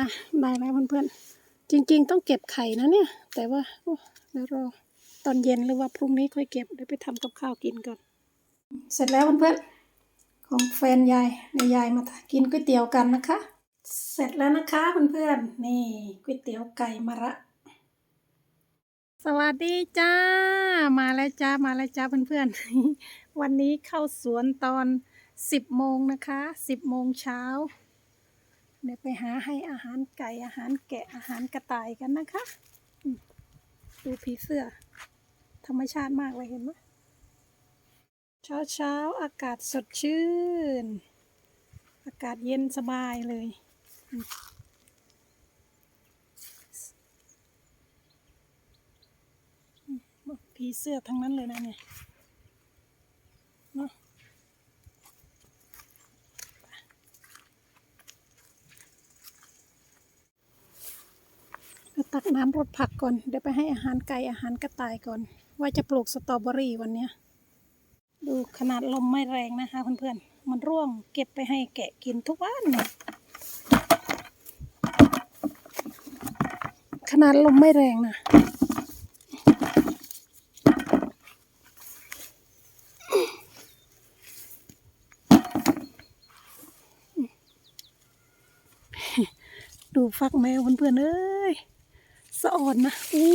อะได้แล้วเพื่อนๆจริง ๆ ต้องเก็บไข่นะเนี่ย แต่ว่าโอ้เดี๋ยวรอตอนเย็นหรือว่าพรุ่งนี้ค่อยเก็บเดี๋ยวไปทำกับข้าวกินก่อนเสร็จแล้วเพื่อนๆของแฟนยายเดี๋ยวยายมากินก๋วยเตี๋ยวกันนะคะ เสร็จแล้วนะคะเพื่อนๆนี่ก๋วยเตี๋ยวไก่มะระสวัสดีจ้า มาแล้วจ้า มาแล้วจ้าเพื่อนๆ วันนี้เข้าสวนตอนสิบโมงนะคะสิบโมงเช้า เดี๋ยวไปหาให้อาหารไก่อาหารแกะอาหารกระต่ายกันนะคะดูผีเสื้อ ธรรมชาติมากเลยเห็นไหมเช้าเช้าๆอากาศสดชื่น อากาศเย็นสบายเลย ผีเสื้อทั้งนั้นเลยนะเนี่ยเนาะ ก็ ตักน้ำรดผักก่อน เดี๋ยวไปให้อาหารไก่อาหารกระต่ายก่อน ว่าจะปลูกสตรอเบอรี่วันนี้ ดูขนาดลมไม่แรงนะคะเพื่อนๆ มันร่วงเก็บไปให้แกะกินทุกวันเนี่ยขนาดลมไม่แรงนะดูฟักแมวเพื่อนๆเอ้ย สะอ่อนนะอู้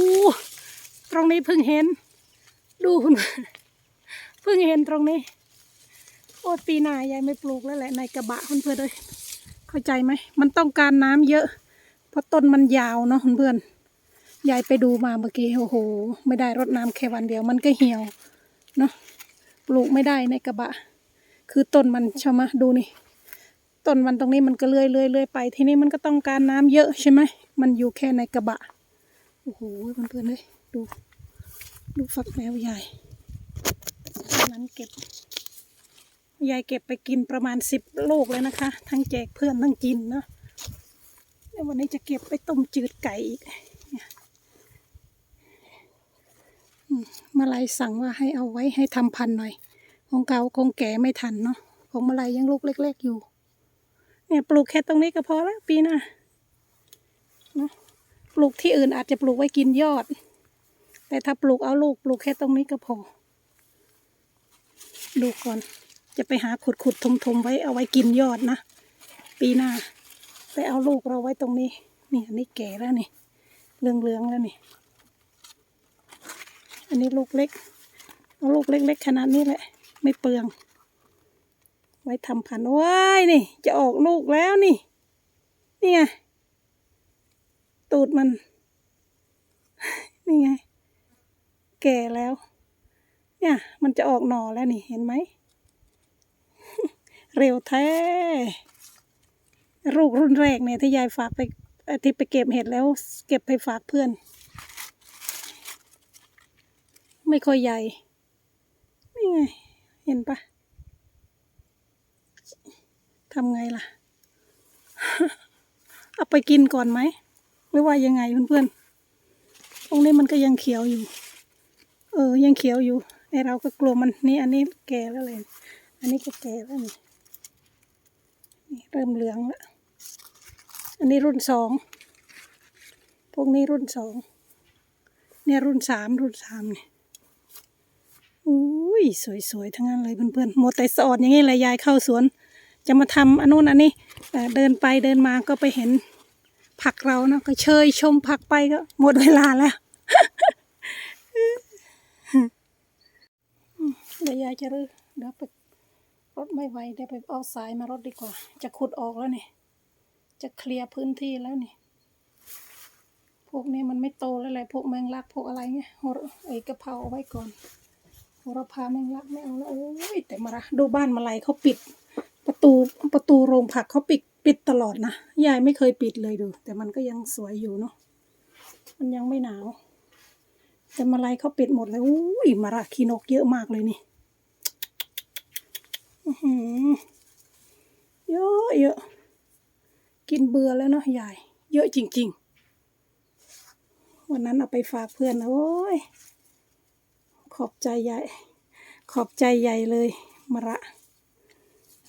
ตรงนี้เพิ่งเห็น ดูคุณเพิ่งเห็นตรงนี้โอ้ปีหน้ายายไม่ปลูกแล้วแหละในกระบะเพื่อนเลยเข้าใจไหมมันต้องการน้ำเยอะ เพราะต้นมันยาวเนาะเพื่อนยายไปดูมาเมื่อกี้โอ้โห ไม่ได้รดน้ำแค่วันเดียวมันก็เหี่ยวเนาะปลูกไม่ได้ในกระบะ คือต้นมันใช่ไหมดูนี่ต้นมันตรงนี้มันก็เลื่อยเลื่อยเลื่อยไป ทีนี้มันก็ต้องการน้ำเยอะใช่ไหม มันอยู่แค่ในกระบะ โอ้โหเพื่อนๆเลยดูดูฝักแมวใหญ่นั้นเก็บยายเก็บไปกินประมาณสิบลูกเลยนะคะ ทั้งแจกเพื่อนทั้งกินเนาะแล้ววันนี้จะเก็บไปต้มจืดไก่อีกมาลายสั่งว่าให้เอาไว้ให้ทำพันหน่อย ของเก่าคงแก่ไม่ทันเนาะของมาลายยังลูกเล็ก ๆอยู่ เนี่ยปลูกแค่ตรงนี้ก็พอแล้วปีหน้าเนาะ ปลูกที่อื่นอาจจะปลูกไว้กินยอด แต่ถ้าปลูกเอาลูกปลูกแค่ตรงนี้ก็พอ ดูก่อน จะไปหาขุดขุดทมทมไว้เอาไว้กินยอดนะ ปีหน้า ไปเอาลูกเราไว้ตรงนี้ นี่อันนี้แก่แล้วนี่เหลืองเหลืองๆแล้วนี่ อันนี้ลูกเล็กเอาลูกเล็ก ๆ ขนาดนี้แหละ ไม่เปลือง ไว้ทำพันธุ์ว้ายนี่ จะออกลูกแล้วนี่ นี่ไง ตูดมัน นี่ไง แก่แล้ว เนี่ย มันจะออกหน่อแล้วนี่ เห็นไหม เร็วแท้ลูกรุ่นแรกเนี่ยที่ยายฝากไปที่ไปเก็บเห็ดแล้ว เก็บไปฝากเพื่อน ไม่ค่อยใหญ่ นี่ไง เห็นปะทำไงล่ะ เอาไปกินก่อนไหม หรือว่ายังไงเพื่อนๆ ตรงนี้มันก็ยังเขียวอยู่ เออ ยังเขียวอยู่ ไอเราก็กลัวมันนี่อันนี้แก่แล้วเลย อันนี้ก็แก่แล้วนี่นี่เริ่มเหลืองแล้ว อันนี้รุ่นสอง พวกนี้รุ่นสอง เนี่ยรุ่นสามรุ่นสามเนี่ยอุ้ยสวยๆทั้งนั้นเลยเพื่อนๆโมวแต่สอดอย่างนี้แหละยายเข้าสวน จะมาทำอันนู้นอันนี้เดินไปเดินมาก็ไปเห็น ผักเราเนาะก็เชยชมผักไปก็หมดเวลาแล้วเดี๋ยวยายจะรื้อเดี๋ยวไปรถไม่ไหวเดี๋ยวไปเอาสายมารถดีกว่า จะขุดออกแล้วนี่ จะเคลียร์พื้นที่แล้วนี่ พวกนี้มันไม่โตแล้วแหละพวกแมงลักพวกอะไรเงี้ยหระไอ้กะเพราเอาไว้ก่อนโหระพาแมงลักไม่เอาแล้วโอ้ยแต่มาละดูบ้านมาลายเขาปิด ประตูประตูโรงผักเขาปิด ปิดตลอดนะ ยายไม่เคยปิดเลยดู แต่มันก็ยังสวยอยู่เนาะ มันยังไม่หนาว แต่มาลายเขาปิดหมดเลยอุ้ยมาระคีนกเยอะมากเลยนี่เยอะเยอะกินเบื่อแล้วเนาะยาย เยอะจริง ๆ วันนั้นเอาไปฝากเพื่อนนะโอ้ย ขอบใจใหญ่ขอบใจใหญ่เลยมะระ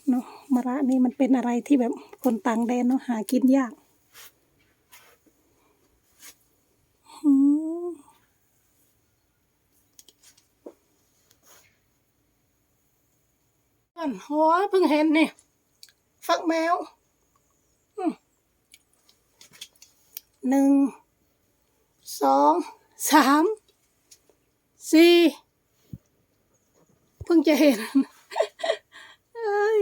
เนาะมะระนี่มันเป็นอะไรที่แบบคนต่างแดนเนาะหากินยากอืมอันหัวเพิ่งเห็นนี่ฟักแมวหนึ่งสองสามสี่เพิ่งจะเห็นเอ้ย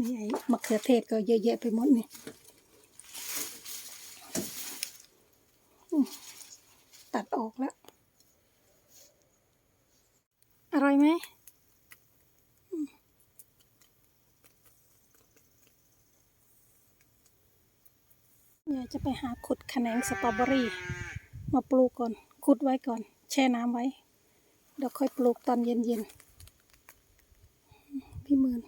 นี่ไอ้มะเขือเทศก็เยอะแยะไปหมดนี่ตัดออกแล้ว อร่อยไหมอืมเนี่ยจะไปหาขุดแขนงสตรอเบอรี่มาปลูกก่อน ขุดไว้ก่อน แช่น้ำไว้ เดี๋ยวค่อยปลูกตอนเย็นๆพี่หมื่น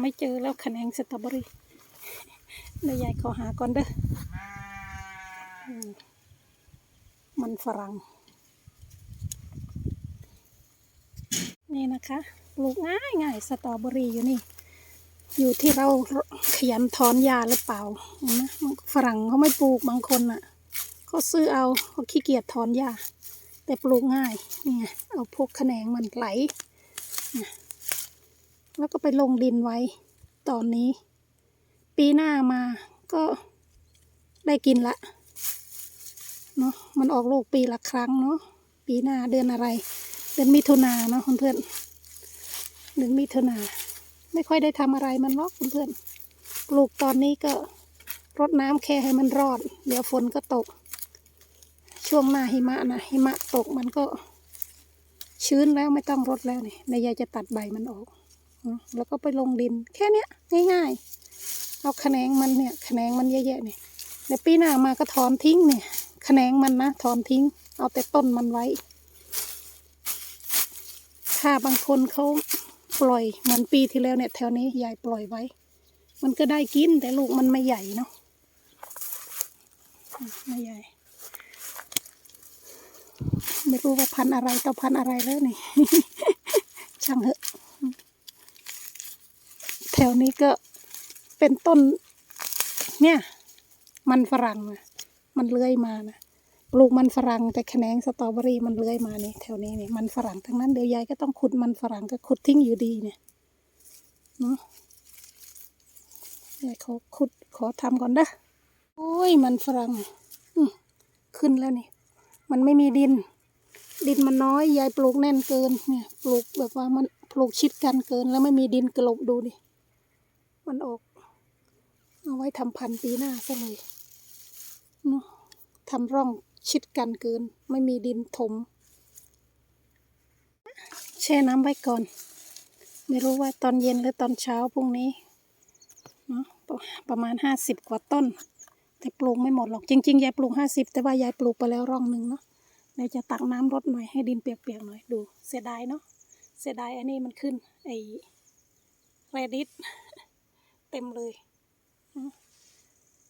ไม่เจอแล้วแขนงสตรอเบอรี่เดี๋ยวยายขอหาก่อนเด้อมันฝรั่ง นี่นะคะปลูกง่ายง่ายสตรอเบอรี่อยู่นี่ อยู่ที่เราขยันถอนหญ้าหรือเปล่าเห็นไหมฝรั่งเขาไม่ปลูกบางคนอะเขาซื้อเอาเขาขี้เกียจถอนหญ้าแต่ปลูกง่ายเนี่ไงเอาพวกแขนงมันไหล แล้วก็ไปลงดินไว้ ตอนนี้ ปีหน้ามาก็ได้กินละเนาะมันออกลูกปีละครั้งเนาะปีหน้าเดือนอะไร เดือนมิถุนาเนาะเพื่อนเดือนมิถุนาไม่ค่อยได้ทำอะไรมันหรอกเพื่อนปลูกตอนนี้ก็รดน้ำแค่ให้มันรอด เดี๋ยวฝนก็ตก ช่วงหน้าหิมะนะหิมะตกมันก็ชื้นแล้วไม่ต้องรดแล้วนี่นายยายจะตัดใบมันออก แล้วก็ไปลงดิน แค่เนี้ยง่ายๆ เอาแขนงมันเนี่ยแขนงมันเยอะๆเนี่ยในปีหน้ามาก็ถอนทิ้งเนี่ยแขนงมันนะถอนทิ้ง เอาแต่ต้นมันไว้ ถ้าบางคนเขาปล่อยเหมือนปีที่แล้วเนี่ยแถวนี้ยายปล่อยไว้ มันก็ได้กินแต่ลูกมันไม่ใหญ่เนาะไม่ใหญ่ ไม่รู้ว่าพันอะไรต่อพันอะไรแล้วนี่ ช่างเหอะ วนี้ก็เป็นต้น เนี่ย มันฝรั่งนะมันเลื้อยมานะปลูกมันฝรั่งแต่แขนงสตรอเบอรี่มันเลื้อยมานี่แถวนี้นี่มันฝรั่งทั้งนั้นเดี๋ยวยายก็ต้องขุดมันฝรั่งก็ขุดทิ้งอยู่ดีเนี่ยเนาะยายเขาขุดขอทำก่อนเด้อโอ้ยมันฝรั่งขึ้นแล้วนี่ มันไม่มีดิน ดินมันน้อยยายปลูกแน่นเกินเนี่ย ปลูกแบบว่ามันปลูกชิดกันเกินแล้วไม่มีดินกลบดูดิ มันออก เอาไว้ทำพันปีหน้าซะเลยเนาะทำร่องชิดกันเกิน ไม่มีดินถม แช่น้ำไว้ก่อน ไม่รู้ว่าตอนเย็นหรือตอนเช้าพรุ่งนี้เนาะประมาณห้าสิบกว่าต้น แต่ปลูกไม่หมดหรอกจริงๆยายปลูกห้าสิบแต่ว่ายายปลูกไปแล้วร่องหนึ่งเนาะเดี๋ยวจะตักน้ำรดหน่อยให้ดินเปียกๆหน่อยดูเสียดายเนาะเสียดายอันนี้มันขึ้นไอ้เรดิต เต็มเลย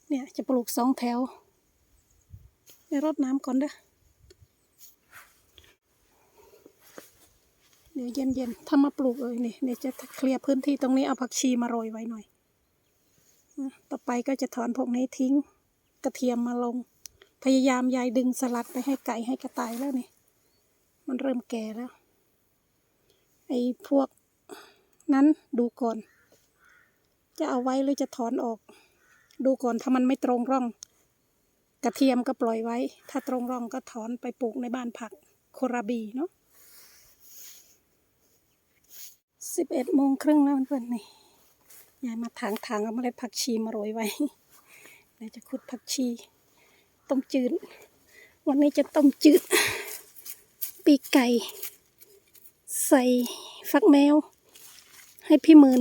เนี่ยจะปลูกสองแถวไปรดน้ำก่อนเด้อเดี๋ยวเย็นๆถ้ามาปลูกเอยนี่เดี๋ยวจะเคลียร์พื้นที่ตรงนี้เอาผักชีมาโรยไว้หน่อย ต่อไปก็จะถอนพวกนี้ทิ้ง กระเทียมมาลง พยายามยายดึงสลัดไปให้ไก่ให้กระต่ายแล้วนี่ มันเริ่มแก่แล้ว ไอ้พวกนั้นดูก่อน จะเอาไว้หรือจะถอนออก ดูก่อนถ้ามันไม่ตรงร่อง กระเทียมก็ปล่อยไว้ ถ้าตรงร่องก็ถอนไปปลูกในบ้านผักโคราบีเนาะสิบเอ็ดโมงครึ่งแล้วเพื่อนๆนี่ยายมาถางทางเอาเมล็ดผักชีมาโรยไว้เดี๋ยวจะขุดผักชี ต้มจืด วันนี้จะต้มจืด ปีกไก่ ใส่ฟักแมว ให้พี่หมื่น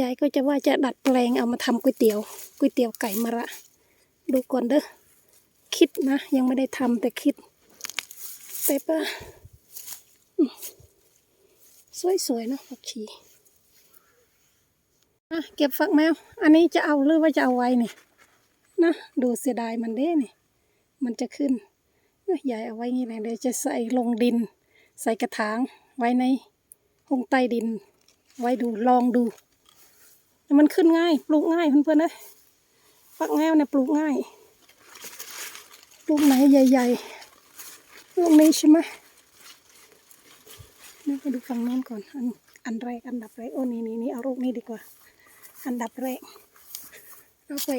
ยายก็จะว่าจะดัดแปลงเอามาทำก๋วยเตี๋ยวก๋วยเตี๋ยวไก่มะระ ดูก่อนเด้อคิดนะ ยังไม่ได้ทำแต่คิดแต่ปะอืมสวยๆเนอะผักชีอะเก็บฝักแมว อันนี้จะเอาหรือว่าจะเอาไว้เนี่ยนะดูเสียดายมันเด้เนี่ยมันจะขึ้นยายเอาไว้งี้แหละเดี๋ยวจะใส่ลงดิน ใส่กระถางไว้ในห้องใต้ดิน ไว้ดูลองดู มันขึ้นง่าย ปลูกง่ายเพื่อนๆเลยฟักแง้วเนี่ยปลูกง่ายลูกไหนใหญ่ๆลูกนี้ใช่ไหมนี่ไปดูฝั่งโน้นก่อน อันอันแรกอันดับแรกโอ้นี่นี่นี่เอาลูกนี้ดีกว่า อันดับแรกเอาไป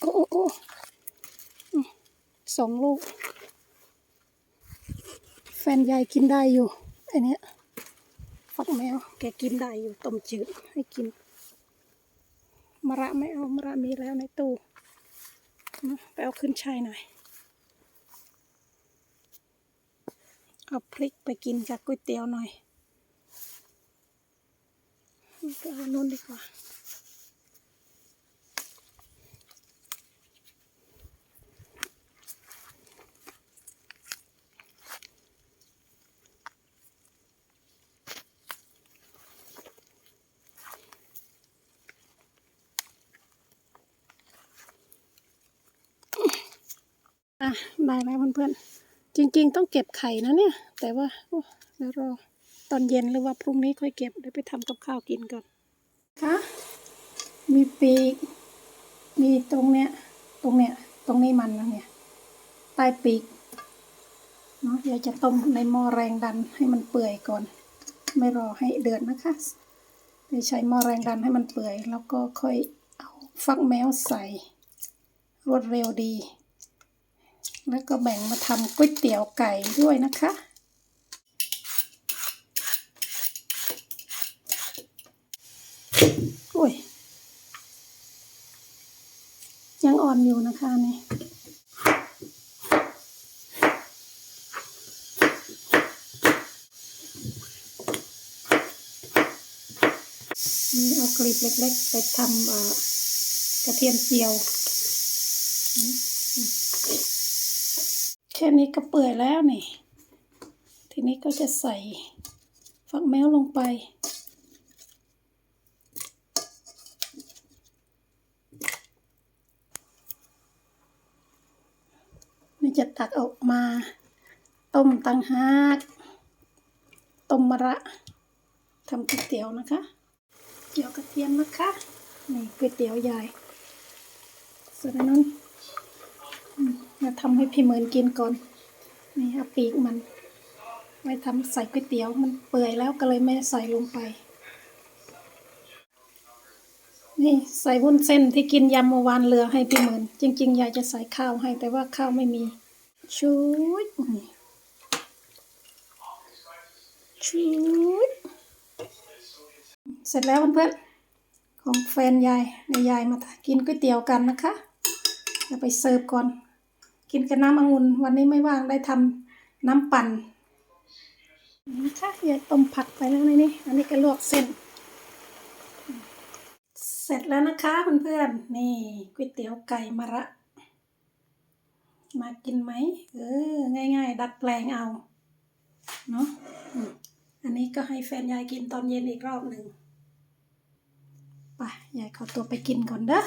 โอ้โอ้โอ้สองลูก แฟนยายกินได้อยู่ไอเนี้ย แมวแกกินได้อยู่ต้มจืดให้กินมะระไม่เอามะระมีแล้วในตู้ไปเอาขึ้นชายหน่อยเอาพริกไปกินกับก๋วยเตี๋ยวหน่อยไปเอานุ่นดีกว่า อะได้แล้วเพื่อนๆ จริง ๆ ต้องเก็บไข่นะเนี่ย แต่ว่าโอ้เดี๋ยวรอตอนเย็นหรือว่าพรุ่งนี้ค่อยเก็บเดี๋ยวไปทำกับข้าวกินก่อนค่ะมีปีก มีตรงเนี้ย ตรงเนี้ย ตรงนี้มันนะเนี่ย ใต้ปีก เนาะเดี๋ยวจะต้มในหม้อแรงดันให้มันเปื่อยก่อน ไม่รอให้เดือดนะคะเดี๋ยวใช้หม้อแรงดันให้มันเปื่อย แล้วก็ค่อยเอาฟักแมวใส่ รวดเร็วดี แล้วก็แบ่งมาทำก๋วยเตี๋ยวไก่ด้วยนะคะโอ้ย ยังอ่อนอยู่นะคะนี่นี่เอากลีบเล็กๆ ไปทำกระเทียมเจียว แค่ นี้ก็เปื่อยแล้วนี่ ทีนี้ก็จะใส่ฟักแมวลงไปนี่จะตักออกมา ต้มตังหากต้มมะระทำก๋วยเตี๋ยวนะคะเจียวกระเทียมนะคะ นี่ก๋วยเตี๋ยวยายส่วนอันนั้น มาทำให้พี่เหมือนกินก่อน นี่เอาปีกมัน ไว้ทำใส่ก๋วยเตี๋ยวมันเปื่อยแล้วก็เลยไม่ใส่ลงไป นี่ใส่วุ้นเส้นที่กินยำเมื่อวานเหลือให้พี่เหมือน จริงๆยายจะใส่ข้าวให้ แต่ว่าข้าวไม่มี ชุดชุดเสร็จแล้วเพื่อนๆของแฟนยายในยายมากินก๋วยเตี๋ยวกันนะคะเดี๋ยวไปเสิร์ฟก่อน กินกับน้ำองุ่นวันนี้ไม่ว่างได้ทำน้ำปั่นนะคะยายต้มผักไปแล้วในนี้อันนี้ก็ลวกเส้น เสร็จแล้วนะคะเพื่อนๆนี่ก๋วยเตี๋ยวไก่มะระ มากินไหมเออง่าย ๆ ดัดแปลงเอาเนาะอันนี้ก็ให้แฟนยายกินตอนเย็นอีกรอบหนึ่งไปยายขอตัวไปกินก่อนเด้อ